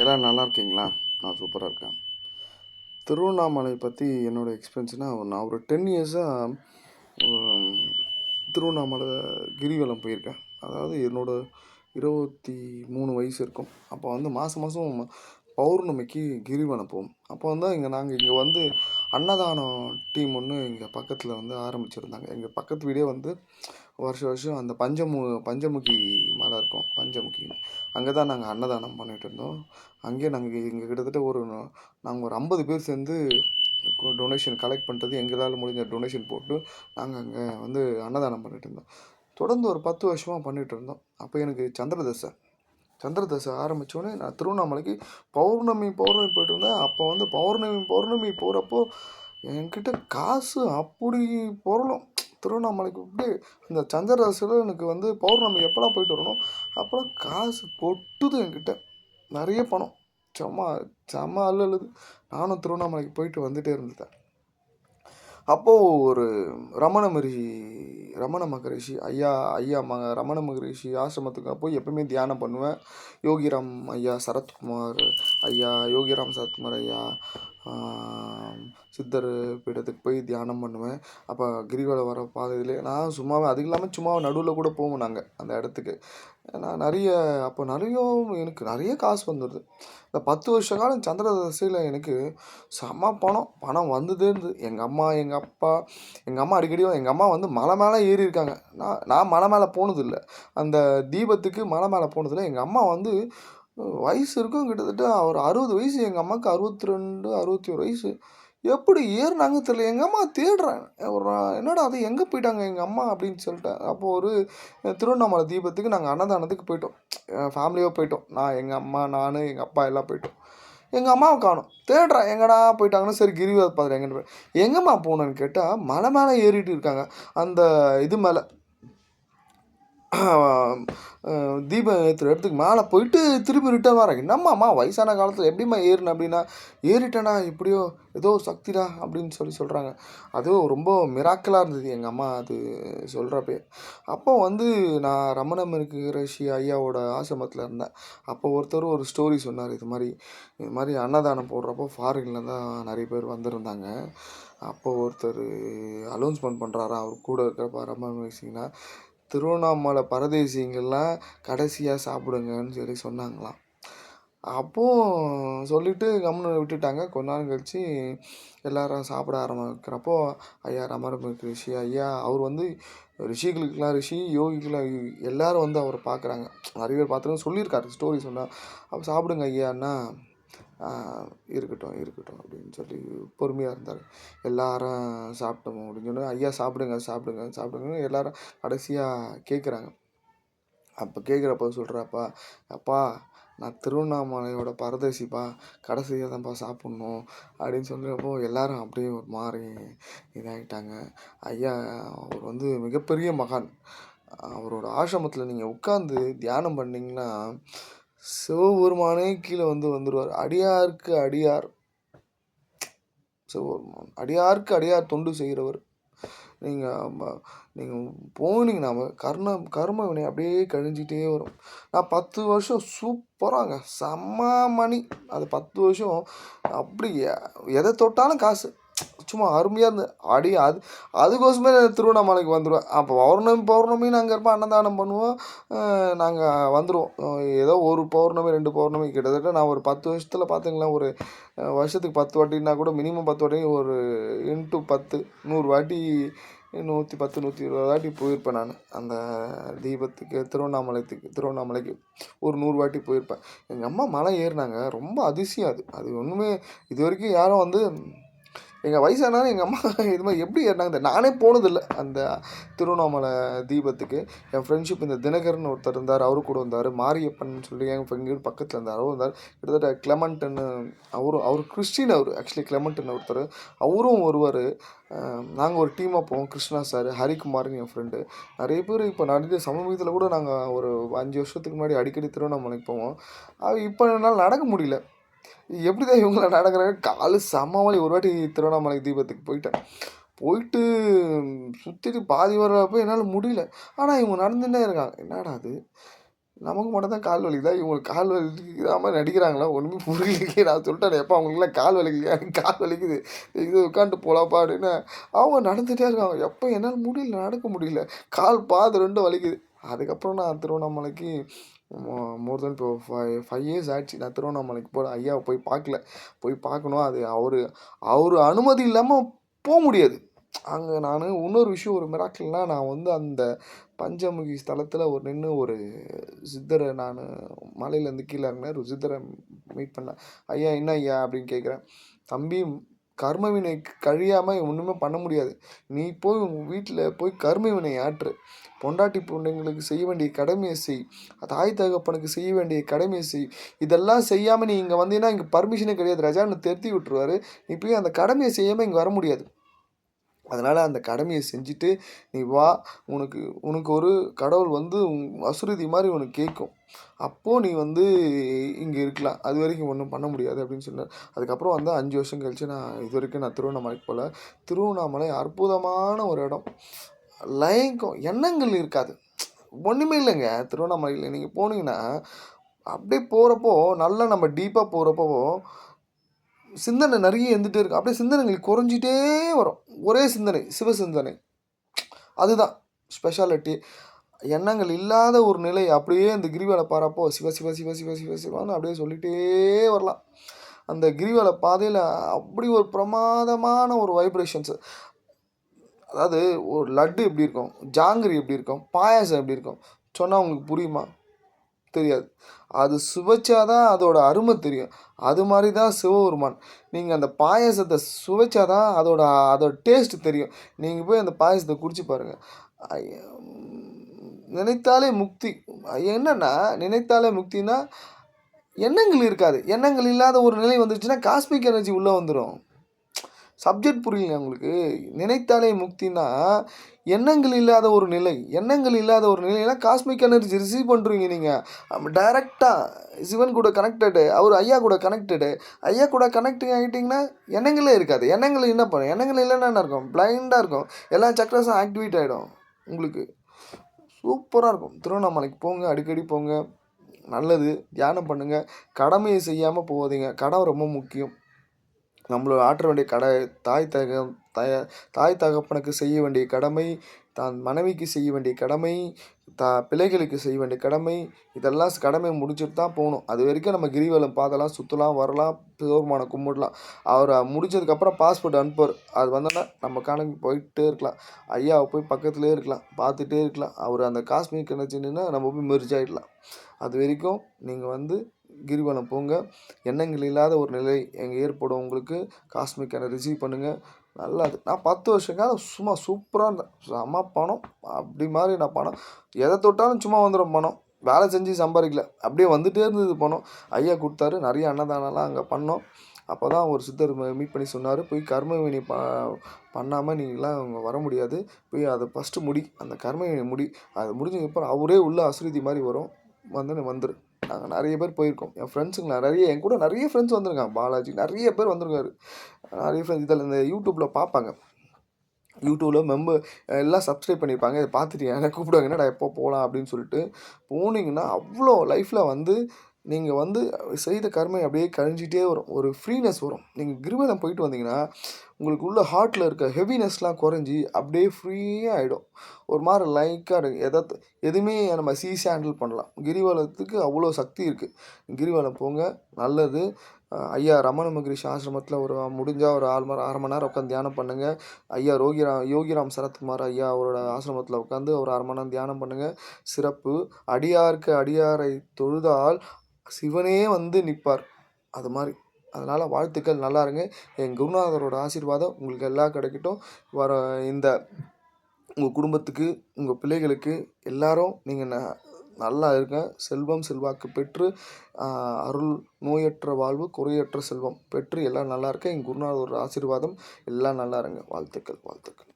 எல்லாம் நல்லா இருக்கீங்களா? நான் சூப்பராக இருக்கேன். திருவண்ணாமலை பற்றி என்னோடய எக்ஸ்பீரியன்ஸ்னால் நான் ஒரு டென் இயர்ஸாக திருவண்ணாமலை கிரிவலம் போயிருக்கேன். அதாவது என்னோடய இருபத்தி மூணு வயசு இருக்கும். அப்போ வந்து மாதம் மாதம் பௌர்ணமிக்கு கிரிவலம் போவோம். அப்போ வந்து இங்கே நாங்கள் இங்கே வந்து அன்னதானம் டீம் ஒன்று இங்கே பக்கத்தில் வந்து ஆரம்பிச்சிருந்தாங்க. எங்கள் பக்கத்து வீடே வந்து வருஷம் வருஷம் அந்த பஞ்சமு பஞ்சமுகி மலை இருக்கும். பஞ்சமுகி. அங்கே தான் நாங்கள் அன்னதானம் பண்ணிகிட்டு இருந்தோம். அங்கேயே நாங்கள் இங்கே கிட்டத்தட்ட ஒரு நாங்கள் ஒரு ஐம்பது பேர் சேர்ந்து டொனேஷன் கலெக்ட் பண்ணுறது எங்களால் முடிஞ்ச டொனேஷன் போட்டு நாங்கள் அங்கே வந்து அன்னதானம் பண்ணிகிட்டு இருந்தோம். தொடர்ந்து ஒரு பத்து வருஷமாக பண்ணிகிட்டு இருந்தோம். அப்போ எனக்கு சந்திரதசை. சந்திரதசை ஆரம்பித்தோடனே நான் திருவண்ணாமலைக்கு பௌர்ணமி பௌர்ணமி போயிட்டு இருந்தேன் அப்போ வந்து பௌர்ணமி பௌர்ணமி போகிறப்போ என்கிட்ட காசு அப்படி பொருளும். திருவண்ணாமலைக்கு இப்படி இந்த சந்திரதசையில் எனக்கு வந்து பௌர்ணமி எப்போலாம் போயிட்டு வரணும்? அப்போலாம் காசு கொட்டுது என்கிட்ட. நிறைய பணம். சும்மா செம்ம அல்லது நானும் திருவண்ணாமலைக்கு போயிட்டு வந்துகிட்டே இருந்தேன் அப்போது ஒரு ரமண மகரிஷி ரமண மகரிஷி ஐயா ஐயா ம ரமண மகரிஷி ஆசிரமத்துக்கு போய் எப்பவுமே தியானம் பண்ணுவேன். யோகிராம் ஐயா சரத்குமார் ஐயா யோகிராம் சரத்குமார் ஐயா சித்தர் பீடத்துக்கு போய் தியானம் பண்ணுவேன். அப்போ கிரிவலம் வர பாதையிலே நான் சும்மாவே அதுவும் இல்லாமல் சும்மா நடுவில் கூட போவோம் நாங்கள் அந்த இடத்துக்கு. நான் நிறைய அப்போ நிறைய எனக்கு நிறைய காசு வந்துடுது இந்த பத்து வருஷ காலம் சந்திர தசையில் எனக்கு செம்ம பணம். பணம் வந்துதே இருந்தது. எங்கள் அம்மா எங்கள் அப்பா எங்கள் அம்மா அடிக்கடி எங்கள் அம்மா வந்து மலை மேலே ஏறி இருக்காங்க. நான் நான் மலை மேலே போனதில்லை. அந்த தீபத்துக்கு மலை மேலே போனதில்லை. எங்கள் அம்மா வந்து வயசு இருக்கும் கிட்டத்தட்ட. ஒரு அறுபது வயசு எங்கள் அம்மாவுக்கு அறுபத்தி ரெண்டு அறுபத்தி ஒரு வயசு. எப்படி ஏறினாங்க தெரியல. எங்கள் அம்மா தேடுறேன் ஒரு என்னடா அது எங்கே போயிட்டாங்க எங்கள் அம்மா அப்படின்னு சொல்லிட்டேன். அப்போது ஒரு திருவண்ணாமலை தீபத்துக்கு நாங்கள் அன்னதானத்துக்கு போயிட்டோம். ஃபேமிலியாக போயிட்டோம். நான் எங்கள் அம்மா நான் எங்கள் அப்பா எல்லாம் போயிட்டோம். எங்கள் அம்மாவை காணும். தேடுறேன் எங்கடா போயிட்டாங்கன்னு சரி கிரிவாத பார்த்துட்டு எங்கே எங்கேம்மா போகணுன்னு கேட்டால் மலை மேலே ஏறிட்டு இருக்காங்க. அந்த இது மேலே தீபம் ஏற்றுற இடத்துக்கு மேலே போயிட்டு திருப்பி ரிட்டர்ன் வரேன் என்னம்மாம்மா வயசான காலத்தில் எப்படிம்மா ஏறினேன் அப்படின்னா ஏறிட்டேனா இப்படியோ ஏதோ ஒரு சக்திடா அப்படின்னு சொல்லி சொல்கிறாங்க அதுவும் ரொம்ப மிராக்கலாக இருந்தது எங்கள் அம்மா அது சொல்கிறப்பே அப்போ வந்து நான் ரமண ரிஷி ஐயாவோட ஆசிரமத்தில் இருந்தேன். அப்போ ஒருத்தர் ஒரு ஸ்டோரி சொன்னார் இது மாதிரி இது மாதிரி அன்னதானம் போடுறப்போ ஃபாரின்ல தான் நிறைய பேர் வந்திருந்தாங்க. அப்போ ஒருத்தர் அலௌன்ஸ்மெண்ட் பண்ணுறாரா அவர் கூட இருக்கிறப்ப ரமணம் ரிஷிங்கன்னா திருவண்ணாமலை பரதேசிங்கெல்லாம் கடைசியாக சாப்பிடுங்கன்னு சொல்லி சொன்னாங்களாம். அப்போது சொல்லிவிட்டு கம்முன்னு விட்டுட்டாங்க. கொஞ்ச நாள் கழித்து எல்லாரும் சாப்பிட ஆரம்பிக்கிறப்போ ஐயா ரமரமிக் ரிஷி ஐயா அவர் வந்து ரிஷிகளுக்கெலாம் ரிஷி யோகிக்கெலாம் எல்லோரும் வந்து அவரை பார்க்குறாங்க. நிறைய பேர் பார்த்துருங்க சொல்லியிருக்காரு ஸ்டோரி சொன்னால் அப்போ சாப்பிடுங்க ஐயான்னா இருக்கட்டும் இருக்கட்டும் அப்படின்னு சொல்லி பொறுமையாக இருந்தார் எல்லாரும் சாப்பிட்டோம் அப்படின்னு சொன்னால் ஐயா சாப்பிடுங்க சாப்பிடுங்க சாப்பிடுங்கன்னு எல்லாரும் கடைசியாக கேட்குறாங்க அப்போ கேட்குறப்ப சொல்கிறாப்பா அப்பா நான் திருவண்ணாமலையோட பரதேசிப்பா கடைசியாக தான்ப்பா சாப்பிட்ணும் அப்படின்னு சொல்கிறப்போ எல்லாரும் அப்படியே ஒரு மாதிரி இதாகிட்டாங்க ஐயா அவர் வந்து மிகப்பெரிய மகான். அவரோட ஆசிரமத்தில் நீங்கள் உட்காந்து தியானம் பண்ணிங்கன்னா சிவபெருமானே கீழே வந்து வந்துடுவார் அடியாருக்கு அடியார். சிவபெருமான் அடியாருக்கு அடியார் தொண்டு செய்கிறவர். நீங்கள் நீங்கள் போனீங்கன்னா கர்ண கர்ம வினை அப்படியே கழிஞ்சிட்டே வரும். நான் பத்து வருஷம் சூப்பராங்க. செம்ம மணி. அது பத்து வருஷம் அப்படி எதை தொட்டாலும் காசு. சும்மா அருமையாக இருந்து அடி அது அதுக்கோசமே திருவண்ணாமலைக்கு வந்துடுவேன் அப்போ பௌர்ணமி பௌர்ணமி நாங்கள் இருப்போம் அன்னதானம் பண்ணுவோம். நாங்கள் வந்துடுவோம் ஏதோ ஒரு பௌர்ணமி ரெண்டு பௌர்ணமி கிட்டத்தட்ட நான் ஒரு பத்து வருஷத்தில் பார்த்துங்களேன் ஒரு வருஷத்துக்கு பத்து வாட்டினா கூட மினிமம் பத்து வாட்டி ஒரு இன்ட்டு பத்து நூறு வாட்டி நூற்றி பத்து நூற்றி இருபது வாட்டி போயிருப்பேன் நான். அந்த தீபத்துக்கு திருவண்ணாமலைத்துக்கு திருவண்ணாமலைக்கு ஒரு நூறு வாட்டி போயிருப்பேன். எங்கள் அம்மா மலை ஏறினாங்க. ரொம்ப அதிசயம் அது. அது ஒன்றுமே இது வரைக்கும் யாரும் வந்து எங்கள் வயசானாலும் எங்கள் அம்மா இது மாதிரி எப்படி ஏறினாங்க நானே போனதில்லை அந்த திருவண்ணாமலை தீபத்துக்கு. என் ஃப்ரெண்ட்ஷிப் இந்த தினகரன் ஒருத்தர் இருந்தார் அவரு கூட வந்தார். மாரியப்பன் சொல்லி என் எங்கள் பக்கத்தில் இருந்தார் அவரும் இருந்தார் கிட்டத்தட்ட கிளமண்ட்டுன்னு அவரும் அவர் கிறிஸ்டின் அவர். ஆக்சுவலி கிளமண்ட்டுன்னு ஒருத்தர். அவரும் ஒருவர் நாங்கள் ஒரு டீமாக போவோம் கிருஷ்ணா சார் ஹரிக்குமார்னு என் ஃப்ரெண்டு நிறைய பேர் இப்போ நடந்த சமீபத்தில் கூட நாங்கள் ஒரு அஞ்சு வருஷத்துக்கு முன்னாடி அடிக்கடி திருவண்ணாமலைக்கு போவோம். அது இப்போ என்னால் நடக்க முடியல. எப்படி தான் இவங்கள நடக்கிறாங்க? காலு செம்ம ஒரு வாட்டி திருவண்ணாமலை தீபத்துக்கு போயிட்டேன். போயிட்டு சுற்றிட்டு பாதி வர்றப்போ என்னால் முடியல. ஆனால் இவங்க நடந்துகிட்டே இருக்காங்க. என்னடா அது? நமக்கு மட்டும் தான் கால் வலிக்குதா? இவங்களுக்கு கால் வலிக்கிற மாதிரி நடிக்கிறாங்களா? ஒன்றுமே புரியலையே. நான் சொல்லிட்டேன் எப்போ அவங்களுக்குலாம் கால் வலிக்கலையா? எனக்கு கால் வலிக்குது. இது உட்காந்துட்டு போலாப்பா அப்படின்னு. அவங்க நடந்துகிட்டே இருக்காங்க. எப்போ என்னால் முடியல நடக்க முடியல. கால் பாது ரெண்டும் வலிக்குது. அதுக்கப்புறம் நான் திருவண்ணாமலைக்கு மோர் தென் இப்போ ஃபைவ் ஃபைவ் இயர்ஸ் ஆச்சு நான் திருவண்ணாமலைக்கு போகிற ஐயாவை போய் பார்க்கல. போய் பார்க்கணும். அது அவர் அவர் அனுமதி இல்லாமல் போக முடியாது. அங்கே நான் இன்னொரு விஷயம் ஒரு மிராக்கிள்னால் நான் வந்து அந்த பஞ்சமுகி ஸ்தலத்தில் ஒரு நின்று ஒரு சித்தரை நான் மலையிலேருந்து கீழே இறங்கினேன். ஒரு சித்தரை மீட் பண்ணேன். ஐயா என்ன ஐயா அப்படின்னு கேட்குறேன். தம்பி கர்ம வினை கழியாமல் ஒன்றுமே பண்ண முடியாது. நீ போய் உங்கள் வீட்டில் போய் கர்ம வினை ஆற்று. பொண்டாட்டி பொண்ணுங்களுக்கு செய்ய வேண்டிய கடமையை செய். தாய் தகப்பனுக்கு செய்ய வேண்டிய கடமையை செய். இதெல்லாம் செய்யாமல் நீ இங்கே வந்தீங்கன்னா இங்கே பர்மிஷனே கிடையாது. ரஜான்னு திருத்தி விட்டுருவாரு. நீ போய் அந்த கடமையை செய்யாமல் இங்கே வர முடியாது. அதனால் அந்த கடமையை செஞ்சுட்டு நீ வா உனக்கு உனக்கு ஒரு கடவுள் வந்து அசுருதி மாதிரி உனக்கு கேட்கும். அப்போது நீ வந்து இங்கே இருக்கலாம். அது வரைக்கும் ஒன்றும் பண்ண முடியாது அப்படின்னு சொன்னார். அதுக்கப்புறம் வந்து அஞ்சு வருஷம் கழித்து நான் இது வரைக்கும் நான் திருவண்ணாமலைக்கு போகல திருவண்ணாமலை அற்புதமான ஒரு இடம். லயங்கம் எண்ணங்கள் இருக்காது. ஒன்றுமே இல்லைங்க. திருவண்ணாமலையில் நீங்கள் போனீங்கன்னா அப்படியே போகிறப்போ நல்லா நம்ம டீப்பாக போகிறப்போ சிந்தனை நிறைய இருந்துகிட்டே இருக்கும் அப்படியே சிந்தனைகள் குறைஞ்சிட்டே வரும். ஒரே சிந்தனை சிவ சிந்தனை அதுதான் ஸ்பெஷாலிட்டி எண்ணங்கள் இல்லாத ஒரு நிலை அப்படியே அந்த கிரிவலை பாறப்போ சிவ சிவ சிவ சிவ சிவ சிவான்னு அப்படியே சொல்லிகிட்டே வரலாம். அந்த கிரிவலை பாதையில் அப்படி ஒரு பிரமாதமான ஒரு வைப்ரேஷன்ஸு அதாவது ஒரு லட்டு எப்படி இருக்கும்? ஜாங்கிரி எப்படி இருக்கும்? பாயாசம் எப்படி இருக்கும்? சொன்னால் உங்களுக்கு புரியுமா? தெரியாது. அது சுவைச்சாதான் அதோட அருமை தெரியும். அது மாதிரி தான் சிவபெருமான். நீங்கள் அந்த பாயசத்தை சுவைச்சாதான் அதோட அதோட டேஸ்ட் தெரியும். நீங்கள் போய் அந்த பாயசத்தை குடிச்சு பாருங்கள் நினைத்தாலே முக்தி. என்னென்னா நினைத்தாலே முக்தினா எண்ணங்கள் இருக்காது. எண்ணங்கள் இல்லாத ஒரு நிலை வந்துருச்சுன்னா காஸ்மிக் எனர்ஜி உள்ளே வந்துடும் சப்ஜெக்ட் புரியல உங்களுக்கு. நினைத்தாலே முக்தினா எண்ணங்கள் இல்லாத ஒரு நிலை. எண்ணங்கள் இல்லாத ஒரு நிலையெல்லாம் காஸ்மிக் எனர்ஜி ரிசீவ் பண்ணுறீங்க நீங்கள் டைரெக்டாக சிவன் கூட கனெக்டடு அவர் ஐயா கூட கனெக்டடு ஐயா கூட கனெக்டிங் ஆகிட்டிங்கன்னா எண்ணங்களே இருக்காது. எண்ணங்கள் என்ன பண்ணும் எண்ணங்கள் இல்லைன்னா என்ன இருக்கும்? பிளைண்டாக இருக்கும். எல்லா சக்கரஸும் ஆக்டிவேட் ஆகிடும் உங்களுக்கு. சூப்பராக இருக்கும். திருவண்ணாமலைக்கு போங்க அடிக்கடி போங்க. நல்லது. தியானம் பண்ணுங்கள் கடமையை செய்யாமல் போகாதீங்க. கடன் ரொம்ப முக்கியம். நம்மளோட ஆற்ற வேண்டிய கடை தாய் தக தய தாய் தகப்பனுக்கு செய்ய வேண்டிய கடமை தான் மனைவிக்கு செய்ய வேண்டிய கடமை தா பிள்ளைகளுக்கு செய்ய வேண்டிய கடமை இதெல்லாம் கடமை முடிச்சுட்டு தான் போகணும். அது வரைக்கும் நம்ம கிரிவலம் பார்த்தலாம் சுற்றலாம் வரலாம் சிவபெருமானை கும்பிடலாம். அவர் முடிச்சதுக்கப்புறம் பாஸ்போர்ட் அனுப்பார் அது வந்தோன்னா நம்ம கணக்கு போயிட்டே இருக்கலாம். ஐயாவை போய் பக்கத்துலேயே இருக்கலாம் பார்த்துட்டே இருக்கலாம். அவர் அந்த காஷ்மீர் கிணச்சின்னா நம்ம போய் மெர்ஜ் ஆகிடலாம் அது வரைக்கும் நீங்கள் வந்து கிரிவலம் போங்க. எண்ணங்கள் இல்லாத ஒரு நிலை எங்கே ஏற்படும். உங்களுக்கு காஸ்மிக் என ரிசீவ் பண்ணுங்கள் நல்லது. நான் பத்து வருஷங்க சும்மா சூப்பராக இருந்தேன். செம்ம பணம். அப்படி மாதிரி நான் பணம். எதை தொட்டாலும் சும்மா வந்துடும் பணம். வேலை செஞ்சு சம்பாதிக்கல. அப்படியே வந்துகிட்டே இருந்தது பணம். ஐயா கொடுத்தாரு. நிறைய அன்னதானம்லாம் அங்கே பண்ணோம். அப்போ தான் ஒரு சித்தர் மீட் பண்ணி சொன்னார். போய் கர்மவினை ப பண்ணாமல் நீங்களாம் அவங்க வர முடியாது. போய் அதை ஃபஸ்ட்டு முடி. அந்த கர்மவினை முடி. அது முடிஞ்சதுக்கப்புறம் அவரே உள்ள அசுரதி மாதிரி வரும். வந்து வந்துரு. நாங்கள் நிறைய பேர் போயிருக்கோம். என் ஃப்ரெண்ட்ஸுங்க நிறைய என் கூட நிறைய ஃப்ரெண்ட்ஸ் வந்திருக்காங்க. பாலாஜி நிறைய பேர் வந்திருக்காரு. நிறைய ஃப்ரெண்ட்ஸ் இதில் இந்த யூடியூப்பில் பார்ப்பாங்க யூடியூப்பில் மெம்பர் எல்லாம் சப்ஸ்கிரைப் பண்ணியிருப்பாங்க இதை பார்த்துட்டு எனக்கு கூப்பிடுவாங்க. என்னடா எப்போ போகலாம் அப்படின்னு சொல்லிட்டு போனீங்கன்னா அவ்வளோ லைஃப்பில் வந்து நீங்கள் வந்து செய்த கர்மை அப்படியே கழிஞ்சிட்டே வரும். ஒரு ஃப்ரீனஸ் வரும். நீங்கள் கிரிவலம் போயிட்டு வந்தீங்கன்னா உங்களுக்கு உள்ள ஹார்ட்டில் இருக்க ஹெவினஸ்லாம் குறைஞ்சி அப்படியே ஃப்ரீயாக ஆகிடும் ஒரு மாதிரி லைக்காக இருக்கும் எதை எதுவுமே நம்ம சீஸ் ஹேண்டில் பண்ணலாம். கிரிவலத்துக்கு அவ்வளோ சக்தி இருக்குது கிரிவலம் போங்க. நல்லது. ஐயா ரமண மகிரிஷ் ஆசிரமத்தில் ஒரு முடிஞ்சால் ஒரு ஆறு மணி அரை மணி நேரம் உட்காந்து தியானம் பண்ணுங்கள் ஐயா ரோகிராம் யோகிராம் சரத்குமார் ஐயா அவரோட ஆசிரமத்தில் உட்காந்து ஒரு அரை மணி நேரம் தியானம் பண்ணுங்கள் சிறப்பு. அடியாருக்கு அடியாரை தொழுதால் சிவனே வந்து நிற்பார். அது மாதிரி. அதனால் வாழ்த்துக்கள். நல்லா இருங்க. என் குருநாதரோட ஆசீர்வாதம் உங்களுக்கு எல்லாம் கிடைக்கட்டும். வர இந்த உங்கள் குடும்பத்துக்கு உங்கள் பிள்ளைகளுக்கு எல்லாரும் நீங்கள் ந நல்லா இருங்க. செல்வம் செல்வாக்கு பெற்று அருள் நோயற்ற வாழ்வு குறையற்ற செல்வம் பெற்று எல்லாம் நல்லா இருக்க. என் குருநாதரோட ஆசீர்வாதம். எல்லாம் நல்லா இருங்க. வாழ்த்துக்கள். வாழ்த்துக்கள்.